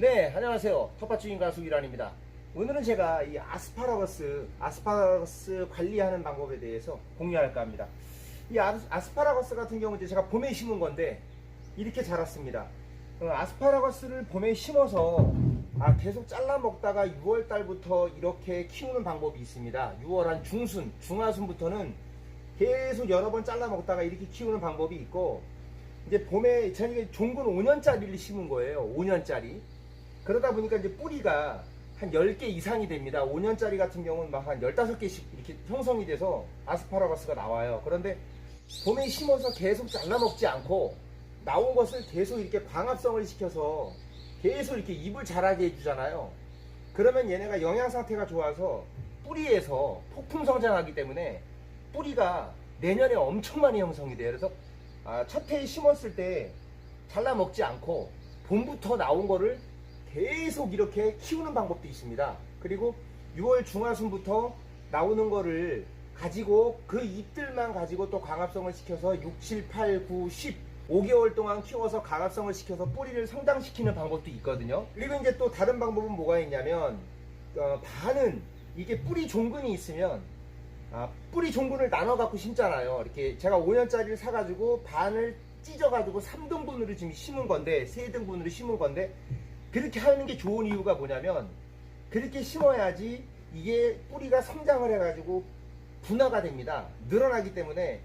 네, 안녕하세요. 텃밭주인 가수 이란입니다. 오늘은 제가 이 아스파라거스, 아스파라거스 관리하는 방법에 대해서 공유할까 합니다. 이 아, 스파라거스 같은 경우 이제 제가 봄에 심은 건데 이렇게 자랐습니다. 어, 아스파라거스를 봄에 심어서 아, 계속 잘라 먹다가 6월 달부터 이렇게 키우는 방법이 있습니다. 6월 한 중순, 중하순부터는 계속 여러 번 잘라 먹다가 이렇게 키우는 방법이 있고 이제 봄에 저는 이게 종근 5년짜리를 심은 거예요. 5년짜리. 그러다 보니까 이제 뿌리가 한 10개 이상이 됩니다. 5년짜리 같은 경우는 막 한 15개씩 이렇게 형성이 돼서 아스파라거스가 나와요. 그런데 봄에 심어서 계속 잘라 먹지 않고 나온 것을 계속 이렇게 광합성을 시켜서 계속 이렇게 잎을 자라게 해주잖아요. 그러면 얘네가 영양 상태가 좋아서 뿌리에서 폭풍 성장하기 때문에 뿌리가 내년에 엄청 많이 형성이 돼요. 그래서 아, 첫 해에 심었을 때 잘라 먹지 않고 봄부터 나온 거를 계속 이렇게 키우는 방법도 있습니다. 그리고 6월 중하순부터 나오는 거를 가지고 그 잎들만 가지고 또 광합성을 시켜서 6, 7, 8, 9, 10 5개월 동안 키워서 강합성을 시켜서 뿌리를 성장시키는 방법도 있거든요. 그리고 이제 또 다른 방법은 뭐가 있냐면 어, 반은 이게 뿌리 종근이 있으면 아, 뿌리 종근을 나눠 갖고 심잖아요. 이렇게 제가 5년짜리를 사가지고 반을 찢어가지고 3등분으로 지금 심은 건데 3등분으로 심은 건데 그렇게 하는 게 좋은 이유가 뭐냐면 그렇게 심어야지 이게 뿌리가 성장을 해가지고 분화가 됩니다. 늘어나기 때문에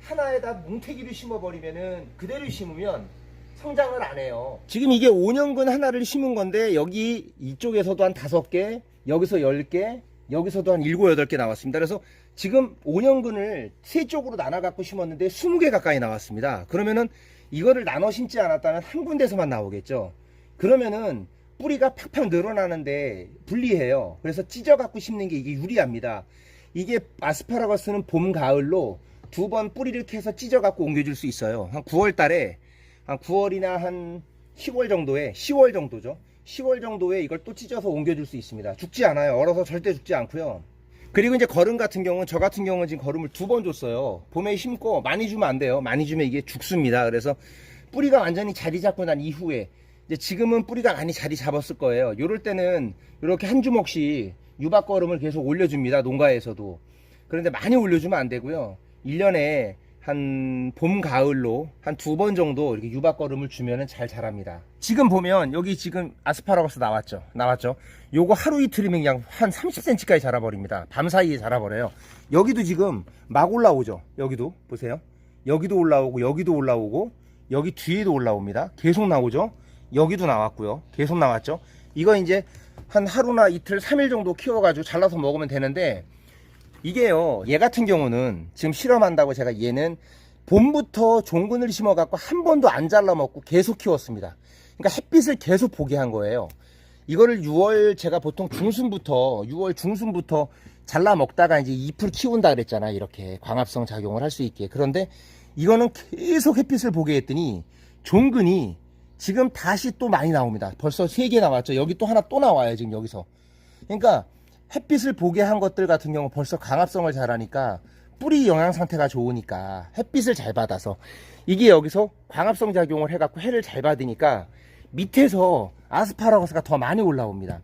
하나에다 뭉태기를 심어버리면은 그대로 심으면 성장을 안 해요. 지금 이게 5년근 하나를 심은 건데 여기 이쪽에서도 한 5개, 여기서 10개, 여기서도 한 7, 8개 나왔습니다. 그래서 지금 5년근을 세 쪽으로 나눠 갖고 심었는데 20개 가까이 나왔습니다. 그러면은 이거를 나눠 심지 않았다면 한 군데서만 나오겠죠. 그러면은 뿌리가 팍팍 늘어나는데 불리해요. 그래서 찢어 갖고 심는 게 이게 유리합니다. 이게 아스파라거스는 봄, 가을로 두 번 뿌리를 캐서 찢어 갖고 옮겨줄 수 있어요. 한 9월 달에 한 9월이나 한 10월 정도에 10월 정도죠. 10월 정도에 이걸 또 찢어서 옮겨줄 수 있습니다. 죽지 않아요. 얼어서 절대 죽지 않고요. 그리고 이제 거름 같은 경우는 저 같은 경우는 지금 거름을 두 번 줬어요. 봄에 심고 많이 주면 안 돼요. 많이 주면 이게 죽습니다. 그래서 뿌리가 완전히 자리 잡고 난 이후에 이제 지금은 뿌리가 많이 자리 잡았을 거예요. 요럴 때는 이렇게 한 주먹씩 유박 거름을 계속 올려줍니다. 농가에서도. 그런데 많이 올려주면 안 되고요. 1년에 한 봄, 가을로 한 두 번 정도 이렇게 유박 거름을 주면은 잘 자랍니다. 지금 보면 여기 지금 아스파라거스 나왔죠. 나왔죠. 요거 하루 이틀이면 그냥 한 30cm까지 자라버립니다. 밤 사이에 자라버려요. 여기도 지금 막 올라오죠. 여기도 보세요. 여기도 올라오고 여기도 올라오고 여기 뒤에도 올라옵니다. 계속 나오죠. 여기도 나왔고요. 계속 나왔죠. 이거 이제 한 하루나 이틀, 3일 정도 키워가지고 잘라서 먹으면 되는데 이게요. 얘 같은 경우는 지금 실험한다고 제가 얘는 봄부터 종근을 심어갖고 한 번도 안 잘라 먹고 계속 키웠습니다. 그러니까 햇빛을 계속 보게 한 거예요. 이거를 6월 제가 보통 중순부터 6월 중순부터 잘라 먹다가 이제 잎을 키운다 그랬잖아. 이렇게 광합성 작용을 할 수 있게. 그런데 이거는 계속 햇빛을 보게 했더니 종근이 지금 다시 또 많이 나옵니다. 벌써 3개 나왔죠. 여기 또 하나 또 나와요. 지금 여기서. 그러니까 햇빛을 보게 한 것들 같은 경우 벌써 강합성을 잘하니까 뿌리 영양 상태가 좋으니까 햇빛을 잘 받아서 이게 여기서 광합성 작용을 해갖고 해를 잘 받으니까 밑에서 아스파라거스가 더 많이 올라옵니다.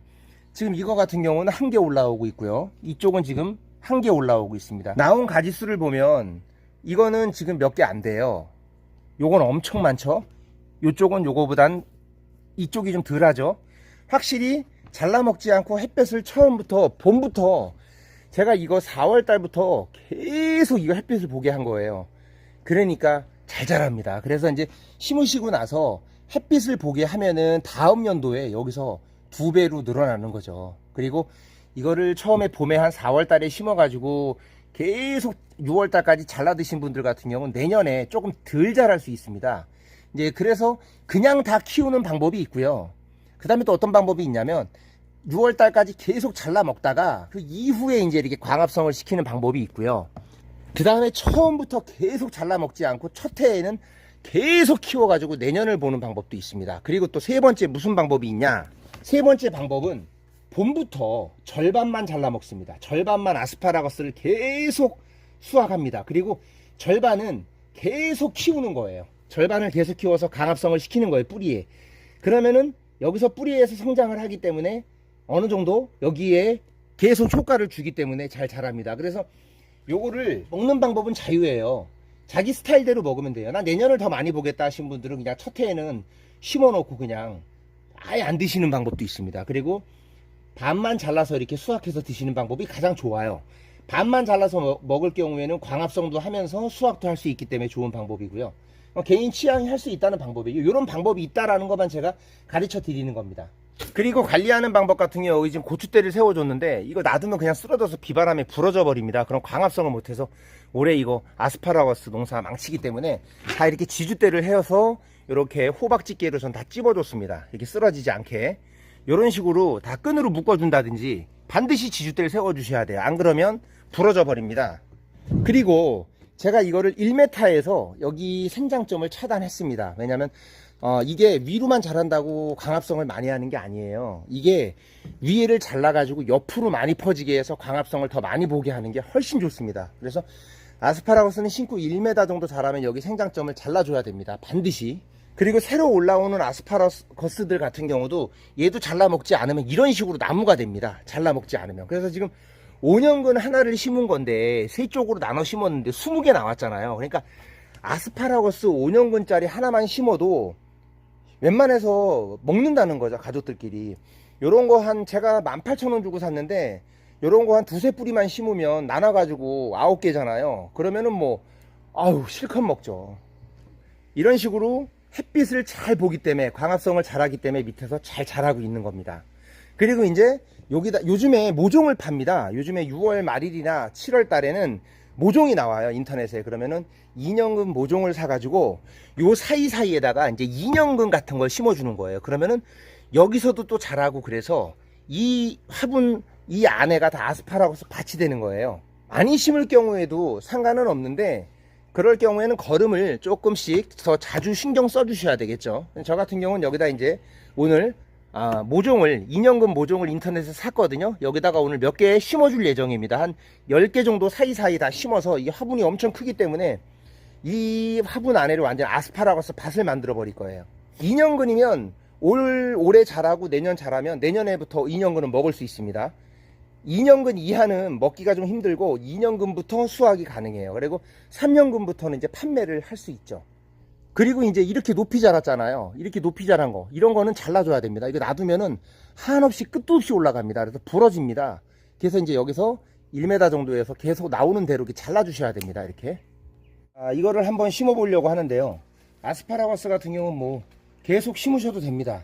지금 이거 같은 경우는 한 개 올라오고 있고요. 이쪽은 지금 한 개 올라오고 있습니다. 나온 가지 수를 보면 이거는 지금 몇 개 안 돼요. 요건 엄청 많죠. 요쪽은 요거보단 이쪽이 좀 덜하죠. 확실히 잘라 먹지 않고 햇볕을 처음부터 봄부터 제가 이거 4월 달부터 계속 이거 햇빛을 보게 한 거예요. 그러니까 잘 자랍니다. 그래서 이제 심으시고 나서 햇빛을 보게 하면은 다음 연도에 여기서 두 배로 늘어나는 거죠. 그리고 이거를 처음에 봄에 한 4월 달에 심어 가지고 계속 6월 달까지 잘라 드신 분들 같은 경우는 내년에 조금 덜 자랄 수 있습니다. 이제 그래서 그냥 다 키우는 방법이 있고요. 그 다음에 또 어떤 방법이 있냐면 6월 달까지 계속 잘라 먹다가 그 이후에 이제 이렇게 광합성을 시키는 방법이 있고요. 그 다음에 처음부터 계속 잘라 먹지 않고 첫 해에는 계속 키워가지고 내년을 보는 방법도 있습니다. 그리고 또 세 번째 무슨 방법이 있냐? 세 번째 방법은 봄부터 절반만 잘라 먹습니다. 절반만 아스파라거스를 계속 수확합니다. 그리고 절반은 계속 키우는 거예요. 절반을 계속 키워서 강합성을 시키는 거예요, 뿌리에. 그러면은 여기서 뿌리에서 성장을 하기 때문에 어느 정도 여기에 계속 효과를 주기 때문에 잘 자랍니다. 그래서 요거를 먹는 방법은 자유예요. 자기 스타일대로 먹으면 돼요. 나 내년을 더 많이 보겠다 하신 분들은 그냥 첫 해에는 심어놓고 그냥 아예 안 드시는 방법도 있습니다. 그리고 반만 잘라서 이렇게 수확해서 드시는 방법이 가장 좋아요. 반만 잘라서 먹- 먹을 경우에는 광합성도 하면서 수확도 할 수 있기 때문에 좋은 방법이고요. 어, 개인 취향이 할 수 있다는 방법이에요. 이런 방법이 있다라는 것만 제가 가르쳐 드리는 겁니다. 그리고 관리하는 방법 같은 경우 지금 고추대를 세워줬는데 이거 놔두면 그냥 쓰러져서 비바람에 부러져 버립니다. 그럼 광합성을 못해서 올해 이거 아스파라거스 농사 망치기 때문에 다 이렇게 지주대를 해서 이렇게 호박집게로 전 다 찝어줬습니다. 이렇게 쓰러지지 않게 이런 식으로 다 끈으로 묶어준다든지 반드시 지주대를 세워주셔야 돼요. 안 그러면 부러져 버립니다. 그리고 제가 이거를 1m에서 여기 생장점을 차단했습니다. 왜냐면 어, 이게 위로만 자란다고 광합성을 많이 하는 게 아니에요. 이게 위에를 잘라가지고 옆으로 많이 퍼지게 해서 광합성을 더 많이 보게 하는 게 훨씬 좋습니다. 그래서 아스파라거스는 신고 1m 정도 자라면 여기 생장점을 잘라줘야 됩니다. 반드시. 그리고 새로 올라오는 아스파라거스들 같은 경우도 얘도 잘라먹지 않으면 이런 식으로 나무가 됩니다. 잘라먹지 않으면. 그래서 지금 5년근 하나를 심은 건데 세 쪽으로 나눠 심었는데 20개 나왔잖아요. 그러니까 아스파라거스 5년근짜리 하나만 심어도 웬만해서 먹는다는 거죠. 가족들끼리. 요런 거 한 제가 18,000원 주고 샀는데 요런 거 한 두세 뿌리만 심으면 나눠 가지고 9개잖아요. 그러면은 뭐 아유 실컷 먹죠. 이런 식으로 햇빛을 잘 보기 때문에 광합성을 잘하기 때문에 밑에서 잘 자라고 있는 겁니다. 그리고 이제 여기다 요즘에 모종을 팝니다. 요즘에 6월 말일이나 7월 달에는 모종이 나와요 인터넷에 그러면은 2년근 모종을 사가지고 요 사이사이에다가 이제 2년근 같은 걸 심어주는 거예요. 그러면은 여기서도 또 자라고 그래서 이 화분 이 안에가 다 아스파라거스 밭이 되는 거예요. 많이 심을 경우에도 상관은 없는데 그럴 경우에는 걸음을 조금씩 더 자주 신경 써 주셔야 되겠죠. 저 같은 경우는 여기다 이제 오늘 아, 모종을 2년근 모종을 인터넷에서 샀거든요. 여기다가 오늘 몇 개 심어줄 예정입니다. 한 10개 정도 사이사이 다 심어서 이 화분이 엄청 크기 때문에 이 화분 안에를 완전 아스파라거스 밭을 만들어 버릴 거예요. 2년근이면 올 올해 자라고 내년 자라면 내년에부터 2년근은 먹을 수 있습니다. 2년근 이하는 먹기가 좀 힘들고 2년근부터 수확이 가능해요. 그리고 3년근부터는 이제 판매를 할 수 있죠. 그리고 이제 이렇게 높이 자랐잖아요. 이렇게 높이 자란 거. 이런 거는 잘라줘야 됩니다. 이거 놔두면은 한없이 끝도 없이 올라갑니다. 그래서 부러집니다. 그래서 이제 여기서 1m 정도에서 계속 나오는 대로 이렇게 잘라주셔야 됩니다. 이렇게. 아, 이거를 한번 심어보려고 하는데요. 아스파라거스 같은 경우는 뭐 계속 심으셔도 됩니다.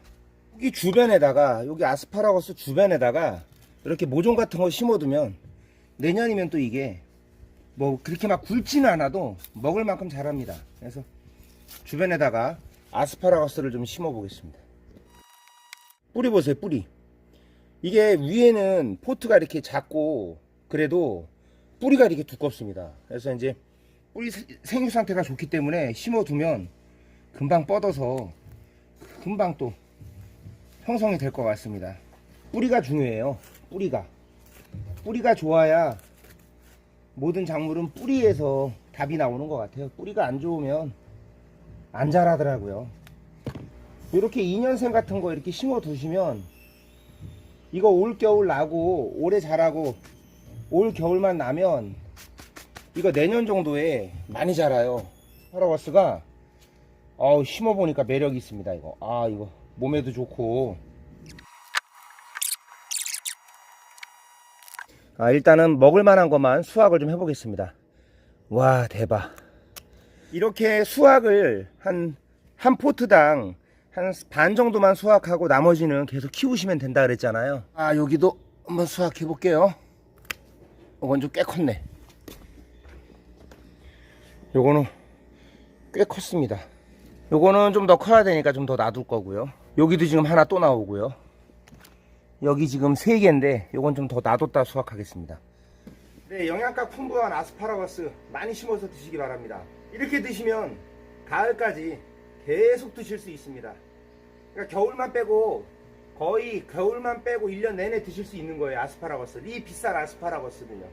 여기 주변에다가, 여기 아스파라거스 주변에다가 이렇게 모종 같은 거 심어두면 내년이면 또 이게 뭐 그렇게 막 굵지는 않아도 먹을 만큼 자랍니다. 그래서 주변에다가 아스파라거스를 좀 심어 보겠습니다. 뿌리 보세요, 뿌리. 이게 위에는 포트가 이렇게 작고 그래도 뿌리가 이렇게 두껍습니다. 그래서 이제 뿌리 세- 생육 상태가 좋기 때문에 심어 두면 금방 뻗어서 금방 또 형성이 될 것 같습니다. 뿌리가 중요해요. 뿌리가. 뿌리가 좋아야 모든 작물은 뿌리에서 답이 나오는 것 같아요. 뿌리가 안 좋으면 안 자라더라고요. 이렇게 2년생 같은 거 이렇게 심어 두시면 이거 올 겨울 나고 올해 자라고 올 겨울만 나면 이거 내년 정도에 많이 자라요. 파라거스가 어우 심어 보니까 매력이 있습니다. 이거 아 이거 몸에도 좋고 아 일단은 먹을 만한 것만 수확을 좀 해보겠습니다. 와 대박. 이렇게 수확을 한, 한 포트당 한 반 정도만 수확하고 나머지는 계속 키우시면 된다 그랬잖아요. 아, 여기도 한번 수확해 볼게요. 이건 좀 꽤 컸네. 요거는 꽤 컸습니다. 요거는 좀 더 커야 되니까 좀 더 놔둘 거고요. 여기도 지금 하나 또 나오고요. 여기 지금 세 개인데 요건 좀 더 놔뒀다 수확하겠습니다. 네, 영양가 풍부한 아스파라거스 많이 심어서 드시기 바랍니다. 이렇게 드시면 가을까지 계속 드실 수 있습니다. 그러니까 겨울만 빼고 거의 겨울만 빼고 1년 내내 드실 수 있는 거예요. 아스파라거스. 이 비싼 아스파라거스는요.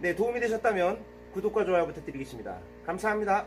네, 도움이 되셨다면 구독과 좋아요 부탁드리겠습니다. 감사합니다.